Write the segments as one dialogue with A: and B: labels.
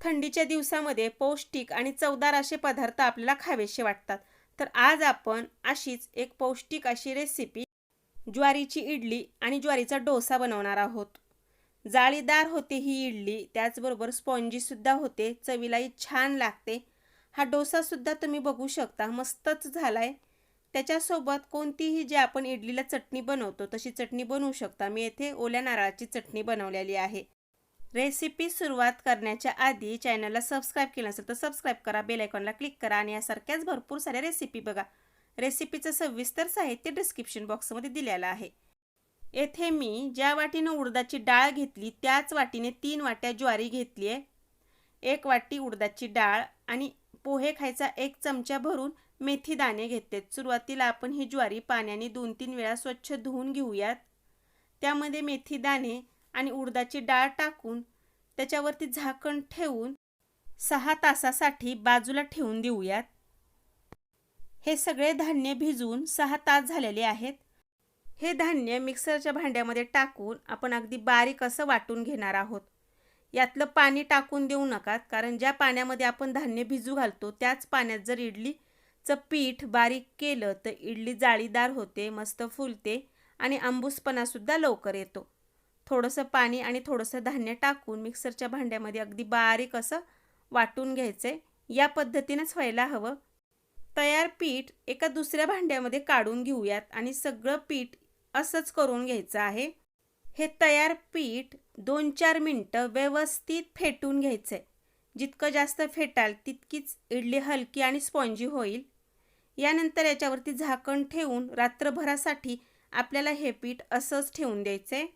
A: थंडीच्या दिवसामध्ये पौष्टिक आणि चवदार असे पदार्थ आपल्याला खावेसे वाटतात. तर आज आपण अशीच एक पौष्टिक अशी रेसिपी ज्वारीची इडली आणि ज्वारीचा डोसा बनवणार आहोत. जाळीदार होते ही इडली त्याचबरोबर स्पॉन्जीसुद्धा होते चवीलाही छान लागते. हा डोसासुद्धा तुम्ही बघू शकता मस्तच झाला आहे त्याच्यासोबत कोणतीही जी आपण इडलीला चटणी बनवतो तशी चटणी बनवू शकता. मी येथे ओल्या नारळाची चटणी बनवलेली आहे. रेसिपी सुरुवात करण्याच्या आधी चॅनलला सबस्क्राईब केलं असेल तर सबस्क्राईब करा बेल आयकॉनला क्लिक करा आणि यासारख्याच भरपूर साऱ्या रेसिपी बघा. रेसिपीचं सविस्तर साहित्य डिस्क्रिप्शन बॉक्समध्ये दिलेलं आहे. येथे मी ज्या वाटीनं उडदाची डाळ घेतली त्याच वाटीने तीन वाट्या ज्वारी घेतली आहे. एक वाटी उडदाची डाळ आणि पोहे खायचा एक चमचा भरून मेथी दाणे घेतलेत सुरुवातीला आपण ही ज्वारी पाण्याने दोन तीन वेळा स्वच्छ धुवून घेऊयात. त्यामध्ये मेथी दाणे आणि उडदाची डाळ टाकून त्याच्यावरती झाकण ठेवून सहा तासासाठी बाजूला ठेवून देऊयात. हे सगळे धान्य भिजवून सहा तास झालेले आहेत. हे धान्य मिक्सरच्या भांड्यामध्ये टाकून आपण अगदी बारीक असं वाटून घेणार आहोत. यातलं पाणी टाकून देऊ नका कारण ज्या पाण्यामध्ये आपण धान्य भिजू घालतो त्याच पाण्यात जर इडलीचं पीठ बारीक केलं तर इडली जाळीदार होते मस्त फुलते आणि आंबूसपणासुद्धा लवकर येतो. थोडंसं पाणी आणि थोडंसं धान्य टाकून मिक्सरच्या भांड्यामध्ये अगदी बारीक असं वाटून घ्यायचं आहे या पद्धतीनंच व्हायला हवं. तयार पीठ एका दुसऱ्या भांड्यामध्ये काढून घेऊयात आणि सगळं पीठ असंच करून घ्यायचं आहे. हे तयार पीठ दोन चार मिनटं व्यवस्थित फेटून घ्यायचं आहे जितकं जास्त फेटाल तितकीच इडली हलकी आणि स्पॉन्जी होईल. यानंतर याच्यावरती झाकण ठेवून रात्रभरासाठी आपल्याला हे पीठ असंच ठेवून द्यायचं आहे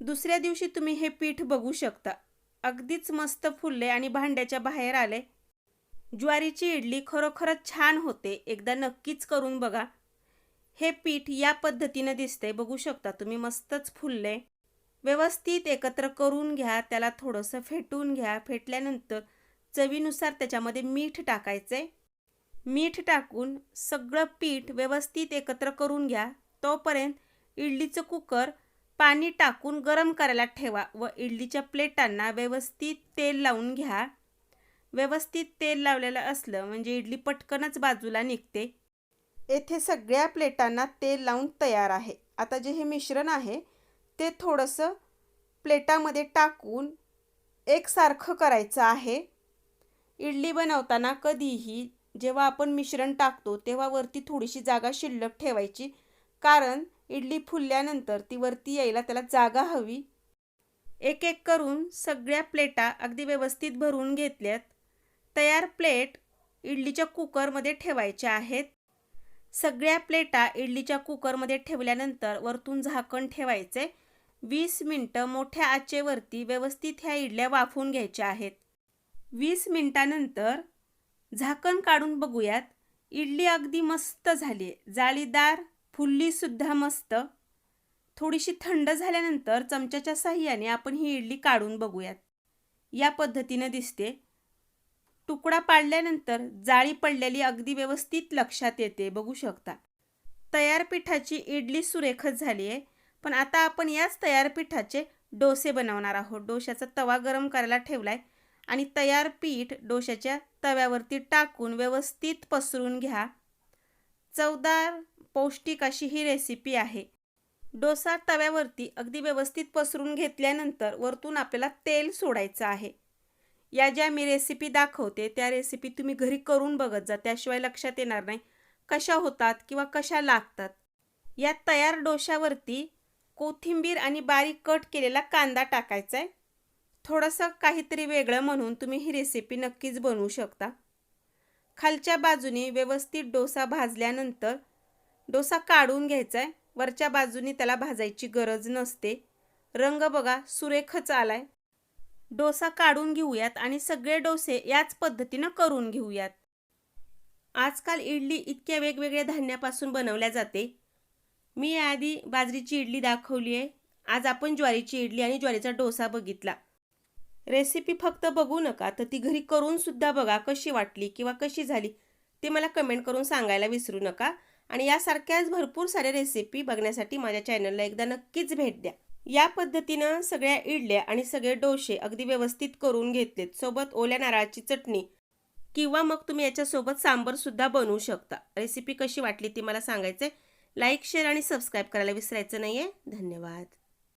A: दुसऱ्या दिवशी तुम्ही हे पीठ बघू शकता. अगदीच मस्त फुलले आणि भांड्याच्या बाहेर आले. ज्वारीची इडली खरोखरच छान होते. एकदा नक्कीच करून बघा. हे पीठ या पद्धतीनं दिसते बघू शकता तुम्ही मस्तच फुलले. व्यवस्थित एकत्र करून घ्या. त्याला थोडंसं फेटून घ्या. फेटल्यानंतर चवीनुसार त्याच्यामध्ये मीठ टाकायचे मीठ टाकून सगळं पीठ व्यवस्थित एकत्र करून घ्या. तोपर्यंत इडलीचं कुकर पाणी टाकून गरम करायला ठेवा व इडलीच्या प्लेटांना व्यवस्थित तेल लावून घ्या. व्यवस्थित तेल लावलेलं असलं म्हणजे इडली पटकनच बाजूला निघते. येथे सगळ्या प्लेटांना तेल लावून तयार आहे. आता जे हे मिश्रण आहे ते थोडंसं प्लेटामध्ये टाकून एकसारखं करायचं आहे. इडली बनवताना कधीही जेव्हा आपण मिश्रण टाकतो तेव्हा वरती थोडीशी जागा शिल्लक ठेवायची. कारण इडली फुलल्यानंतर ती वरती यायला त्याला जागा हवी. एक एक करून सगळ्या प्लेटा अगदी व्यवस्थित भरून घेतल्यात. तयार प्लेट इडलीच्या कुकरमध्ये ठेवायच्या आहेत. सगळ्या प्लेटा इडलीच्या कुकरमध्ये ठेवल्यानंतर वरतून झाकण ठेवायचे. वीस मिनटं मोठ्या आचेवरती व्यवस्थित ह्या इडल्या वाफवून घ्यायच्या आहेत. वीस मिनटानंतर झाकण काढून बघूयात. इडली अगदी मस्त झाली. आहे जाळीदार फुल्लीसुद्धा मस्त. थोडीशी थंड झाल्यानंतर चमच्याच्या साह्याने आपण ही इडली काढून बघूयात. या पद्धतीनं दिसते. तुकडा पाडल्यानंतर जाळी पडलेली अगदी व्यवस्थित लक्षात येते बघू शकता. तयार पिठाची इडली सुरेखच झाली आहे. पण आता आपण याच तयार पिठाचे डोसे बनवणार आहोत. डोशाचा तवा गरम करायला ठेवला आहे आणि तयार पीठ डोशाच्या तव्यावरती टाकून व्यवस्थित पसरून घ्या. चवदार पौष्टिक अशी ही रेसिपी आहे. डोसा तव्यावरती अगदी व्यवस्थित पसरून घेतल्यानंतर वरतून आपल्याला तेल सोडायचं आहे. या ज्या मी रेसिपी दाखवते त्या रेसिपी तुम्ही घरी करून बघत जा. त्याशिवाय लक्षात येणार नाही कशा होतात किंवा कशा लागतात. या तयार डोशावरती कोथिंबीर आणि बारीक कट केलेला कांदा टाकायचा आहे थोडंसं काहीतरी वेगळं म्हणून तुम्ही ही रेसिपी नक्कीच बनवू शकता. खालच्या बाजूने व्यवस्थित डोसा भाजल्यानंतर डोसा काढून घ्यायचा आहे वरच्या बाजूने त्याला भाजायची गरज नसते. रंग बघा सुरेखच आलाय. डोसा काढून घेऊयात आणि सगळे डोसे याच पद्धतीनं करून घेऊयात. आजकाल इडली इतक्या वेगवेगळ्या धान्यापासून बनवल्या जाते. मी याआधी बाजरीची इडली दाखवली आहे आज आपण ज्वारीची इडली आणि ज्वारीचा डोसा बघितला. रेसिपी फक्त बघू नका तर ती घरी करून सुद्धा बघा कशी वाटली किंवा कशी झाली ते मला कमेंट करून सांगायला विसरू नका. आणि यासारख्याच भरपूर साऱ्या रेसिपी बघण्यासाठी माझ्या चॅनलला एकदा नक्कीच भेट द्या. या पद्धतीनं सगळ्या इडल्या आणि सगळे डोसे अगदी व्यवस्थित करून घेतलेत. सोबत ओल्या नारळाची चटणी किंवा मग तुम्ही याच्यासोबत सांबरसुद्धा बनवू शकता. रेसिपी कशी वाटली ती मला सांगायचं आहे लाईक शेअर आणि सबस्क्राईब करायला विसरायचं नाही आहे धन्यवाद.